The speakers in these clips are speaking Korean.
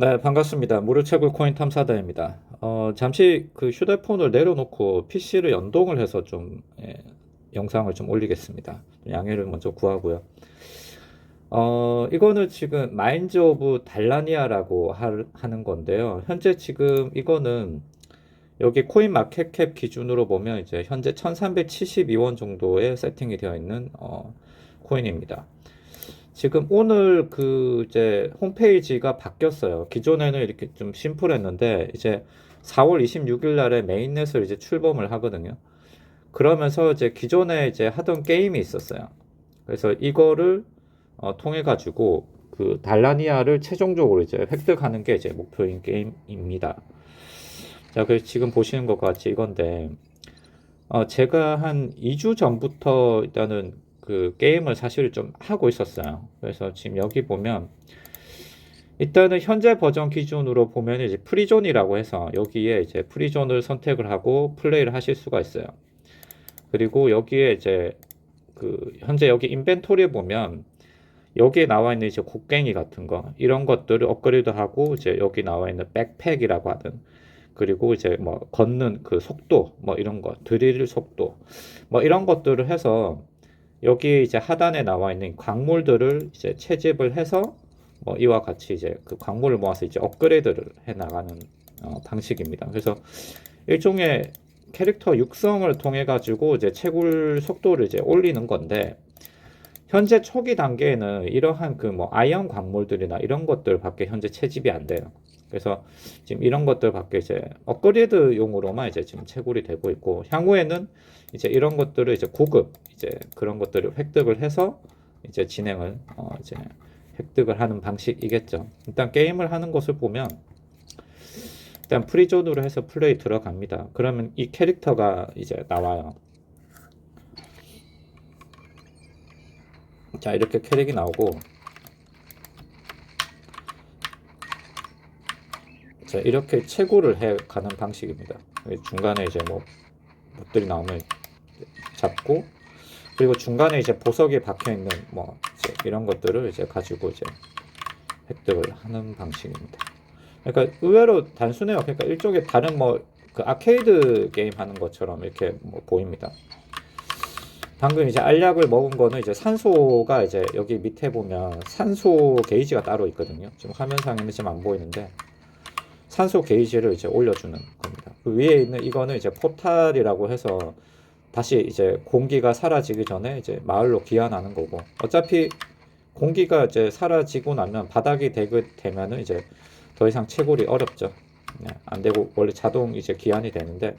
네, 반갑습니다. 무료 채굴 코인 탐사다입니다. 어, 잠시 그 휴대폰을 내려놓고 PC를 연동을 해서 좀 예, 영상을 좀 올리겠습니다. 양해를 먼저 구하고요. 어, 이거는 지금 마인즈 오브 달라니아라고 하, 하는 건데요. 현재 지금 이거는 여기 코인 마켓캡 기준으로 보면 이제 현재 1372원 정도에 세팅이 되어 있는 어, 코인입니다. 지금 오늘 그 이제 홈페이지가 바뀌었어요. 기존에는 이렇게 좀 심플했는데 이제 4월 26일 날에 메인넷을 이제 출범을 하거든요. 그러면서 이제 기존에 이제 하던 게임이 있었어요. 그래서 이거를 어, 통해 가지고 그 달라니아를 최종적으로 이제 획득하는 게 이제 목표인 게임입니다. 자, 그래서 지금 보시는 것 같이 이건데 어, 제가 한 2주 전부터 일단은 그 게임을 사실 좀 하고 있었어요. 그래서 지금 여기 보면 일단은 현재 버전 기준으로 보면 이제 프리존이라고 해서 여기에 이제 프리존을 선택을 하고 플레이를 하실 수가 있어요. 그리고 여기에 이제 그 현재 여기 인벤토리에 보면 여기에 나와 있는 이제 곡괭이 같은 거 이런 것들을 업그레이드 하고 이제 여기 나와 있는 백팩이라고 하든 그리고 이제 뭐 걷는 그 속도 뭐 이런 거 드릴 속도 뭐 이런 것들을 해서 여기 이제 하단에 나와 있는 광물들을 이제 채집을 해서 뭐 이와 같이 이제 그 광물을 모아서 이제 업그레이드를 해 나가는 어, 방식입니다. 그래서 일종의 캐릭터 육성을 통해 가지고 이제 채굴 속도를 이제 올리는 건데 현재 초기 단계에는 이러한 그 뭐 아이언 광물들이나 이런 것들밖에 현재 채집이 안 돼요. 그래서 지금 이런 것들밖에 이제 업그레이드 용으로만 이제 지금 채굴이 되고 있고 향후에는 이제 이런 것들을 이제 고급 이제 그런 것들을 획득을 해서 이제 진행을 어 이제 획득을 하는 방식이겠죠. 일단 게임을 하는 것을 보면 일단 프리존으로 해서 플레이 들어갑니다. 그러면 이 캐릭터가 이제 나와요. 자 이렇게 캐릭이 나오고 자 이렇게 채굴을 해 가는 방식입니다. 중간에 이제 뭐 것들이 나오면 잡고 그리고 중간에 이제 보석이 박혀 있는 뭐 이런 것들을 이제 가지고 이제 획득을 하는 방식입니다. 그러니까 의외로 단순해요. 그러니까 일종의 다른 뭐 그 아케이드 게임 하는 것처럼 이렇게 뭐 보입니다. 방금 이제 알약을 먹은 거는 이제 산소가 이제 여기 밑에 보면 산소 게이지가 따로 있거든요. 지금 화면상에는 지금 안 보이는데 산소 게이지를 이제 올려주는 겁니다. 그 위에 있는 이거는 이제 포탈이라고 해서 다시 이제 공기가 사라지기 전에 이제 마을로 귀환하는 거고 어차피 공기가 이제 사라지고 나면 바닥이 되게 되면은 이제 더 이상 채굴이 어렵죠. 네, 안 되고 원래 자동 이제 귀환이 되는데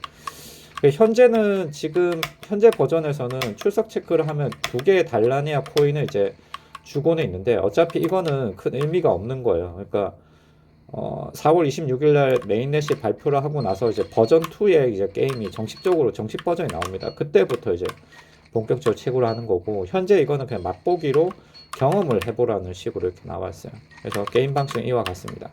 현재는 지금 현재 버전에서는 출석 체크를 하면 두 개의 달라니아 코인을 이제 주고는 있는데 어차피 이거는 큰 의미가 없는 거예요. 그러니까 어, 4월 26일 날 메인넷이 발표를 하고 나서 이제 버전 2의 이제 게임이 정식적으로 정식 버전이 나옵니다. 그때부터 이제 본격적으로 채굴을 하는 거고 현재 이거는 그냥 맛보기로 경험을 해보라는 식으로 이렇게 나왔어요. 그래서 게임 방식은 이와 같습니다.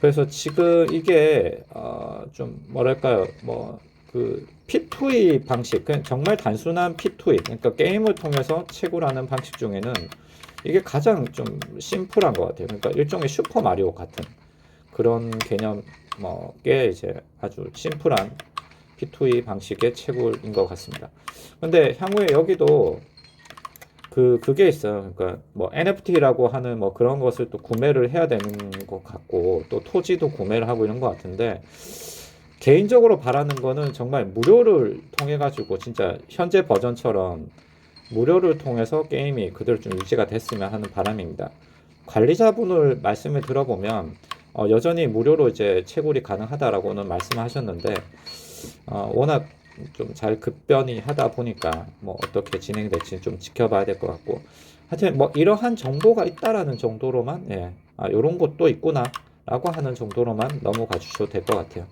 그래서 지금 이게 어, 좀 뭐랄까요 뭐 그 P2E 방식 그냥 정말 단순한 P2E 그러니까 게임을 통해서 채굴하는 방식 중에는 이게 가장 좀 심플한 것 같아요. 그러니까 일종의 슈퍼 마리오 같은 그런 개념 뭐게 이제 아주 심플한 P2E 방식의 채굴인 것 같습니다. 근데 향후에 여기도 그 그게 있어요. 그러니까 뭐 NFT라고 하는 뭐 그런 것을 또 구매를 해야 되는 것 같고 또 토지도 구매를 하고 이런 것 같은데 개인적으로 바라는 거는 정말 무료를 통해 가지고 진짜 현재 버전처럼 무료를 통해서 게임이 그대로 좀 유지가 됐으면 하는 바람입니다. 관리자분을 말씀을 들어보면 어, 여전히 무료로 이제 채굴이 가능하다라고는 말씀하셨는데 어, 워낙 좀 잘 급변이 하다 보니까 뭐 어떻게 진행될지 좀 지켜봐야 될 것 같고 하여튼 뭐 이러한 정보가 있다라는 정도로만 예, 아, 이런 것도 있구나라고 하는 정도로만 넘어가 주셔도 될 것 같아요.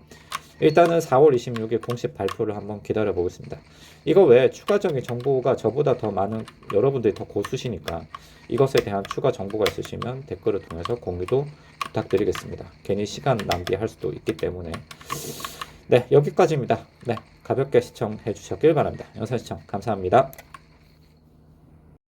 일단은 4월 26일 공식 발표를 한번 기다려 보겠습니다. 이거 외에 추가적인 정보가 저보다 더 많은 여러분들이 더 고수시니까 이것에 대한 추가 정보가 있으시면 댓글을 통해서 공유도 부탁드리겠습니다. 괜히 시간 낭비할 수도 있기 때문에 네 여기까지입니다. 네 가볍게 시청해 주셨길 바랍니다. 영상 시청 감사합니다.